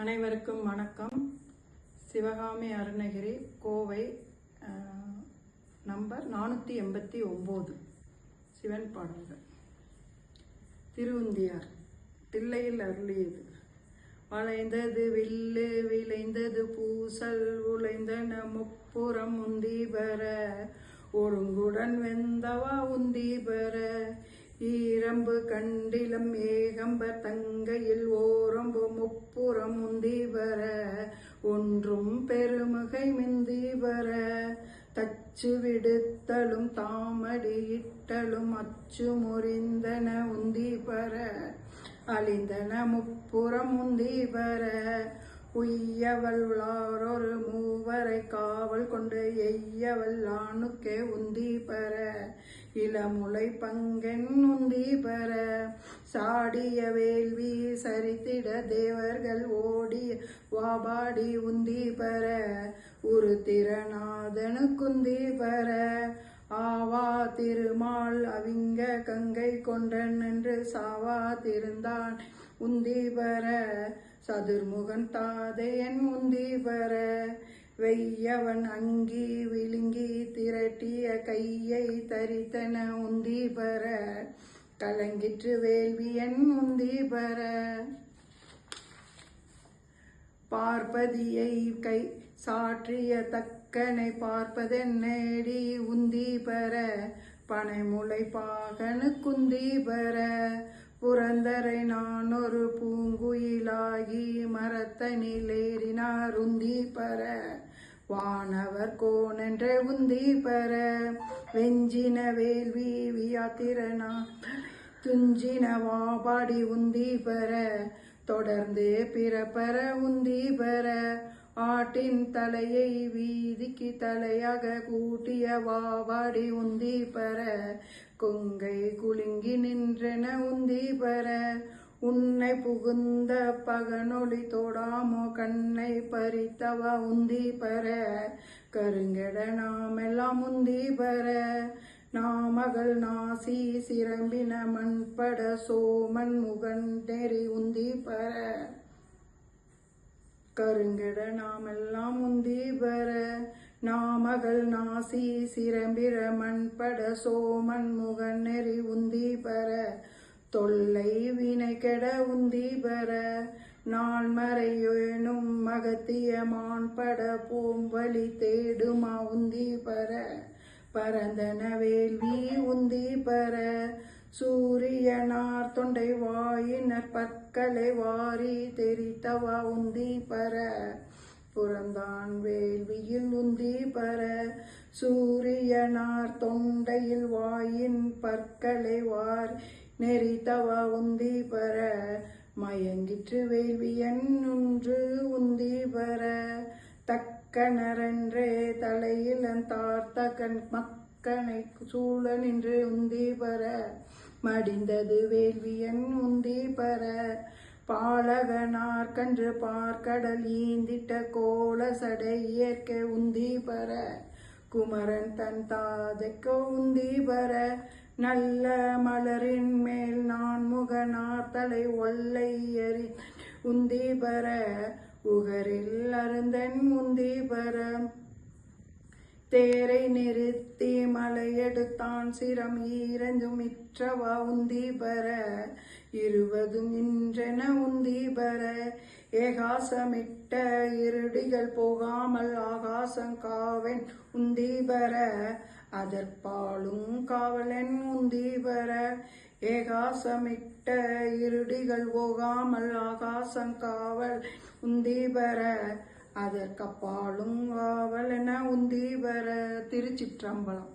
அனைவருக்கும் வணக்கம். சிவகாமி அருணகிரி கோவை நம்பர் நானூற்றி எண்பத்தி ஒம்பது. சிவன் பாடல்கள். திருவுந்தியார் தில்லையில் அருளியது. வளைந்தது வில்லு விளைந்தது பூசல் உழைந்தன முப்புறம் உந்தி பெற ஒருங்குடன் வெந்தவா உந்தி பெற ஈரம்பு கண்டிலம் ஏகம்ப தங்கையில் ஓரம்பு முப்புறம் உந்தி வர ஒன்றும் பெருமுகை மிந்தி வர தச்சு விடுத்தலும் தாமடி இட்டலும் அச்சு முறிந்தன உந்தி வர அழிந்தன முப்புறம் உந்தி வர உய்யவள் ஒரு மூவரை காவல் கொண்டு எய்யவள் ஆணுக்கே உந்தி பெற இளமுலை பங்கென் உந்தி பெற. சாடிய வேள்வி சரித்திட தேவர்கள் ஓடி வாபாடி உந்தி பெற ஒரு திறநாதனு குந்தி பெற. ஆவா திருமால் அவிங்க கங்கை கொண்டன் என்று சாவா திருந்தான் உந்தி பெற. சதுர்முகன் தாதையன் முந்தி பெற வெய்யவன் அங்கி விழுங்கி திரட்டிய கையை தரித்தன உந்தி பெற கலங்கிற்று வேள்வியன் உந்தி பெற பார்ப்பதியை கை சாற்றிய தக்கனை பார்ப்பதென்னேடி உந்தி பெற பனைமுளை பாகனு குந்தி பர புரந்தரை நான் ஒரு பூங்குயிலாகி மரத்தனிலேறினார் உந்தி பர. வானவர் கோனென்ற உந்தி பர. வெஞ்சின வேள்வி வியாத்திரனா துஞ்சின வாபாடி உந்தி பெற தொடர்ந்து பிறப்பெற உந்தி பெற ஆட்டின் தலையை வீதிக்கு தலையாக கூட்டிய வாவாடி உந்தி பெற கொங்கை குலுங்கி நின்றென உந்தி பெற உன்னை புகுந்த பகனொளி தோடாமோ கண்ணை பறித்தவ உந்தி பெற கருங்கட நாமெல்லாம் உந்தி பெற நாமகள் நாசி சிரம்பின மண்பட சோமன் முகன் நெறி உந்தி பெற. கருங்கட நாமெல்லாம் உந்தி நாமகள் நாசி சிரம்பிர மண்பட சோமன் முகன் நெறி உந்தி பர தொல்லை வினை கெட உந்தி பெற நாள்மறையேனும் மகத்திய மான்பட பூம்பலி தேடுமா உந்தி பரந்தன வேள்வி உந்தி பர சூரியனார் தொண்டை வாயினர் பற்களை வாரி தெரித்தவா உந்தி பர. புறந்தான் வேள்வியில் உந்தி பர. சூரியனார் தொண்டையில் வாயின் பற்களை வார் நெறித்தவா உந்தி பர. மயங்கிற்று வேள்வியன் ஒன்று உந்தி பர. தக்கணரன்றே தலையில் தார்த்தகன் மக்கனை சூழ நின்று உந்தி பர. மடிந்தது வேள்வியன் உந்தி பெற பாலகனார் கன்று பார்க்கடல் ஈந்திட்ட கோல சடை இயற்கை உந்தி பர. குமரன் தன் தாதைக்கு உந்தி பர. நல்ல மலரின் மேல் நான் முகனார் தலை ஒல்லை எறி உந்தி பர. உகரில் அருந்தன் உந்தி பரம் தேரை நிறுத்தி மலையெடுத்தான் சிரம் ஈரஞ்சும் இற்றவா உந்தி பெற இருவதும் இன்றென உந்தி ஏகாசமிட்ட இருடிகள் போகாமல் ஆகாசம் உந்தீபர. உந்தி அதற்பாலும் காவலன் உந்தி ஏகாசமிட்ட இருடிகள் போகாமல் ஆகாசம் காவல் அதற்கப்பாலும் பெற அதற்கப்பாலும் உந்தி வர திருச்சிற்றம்பலம்.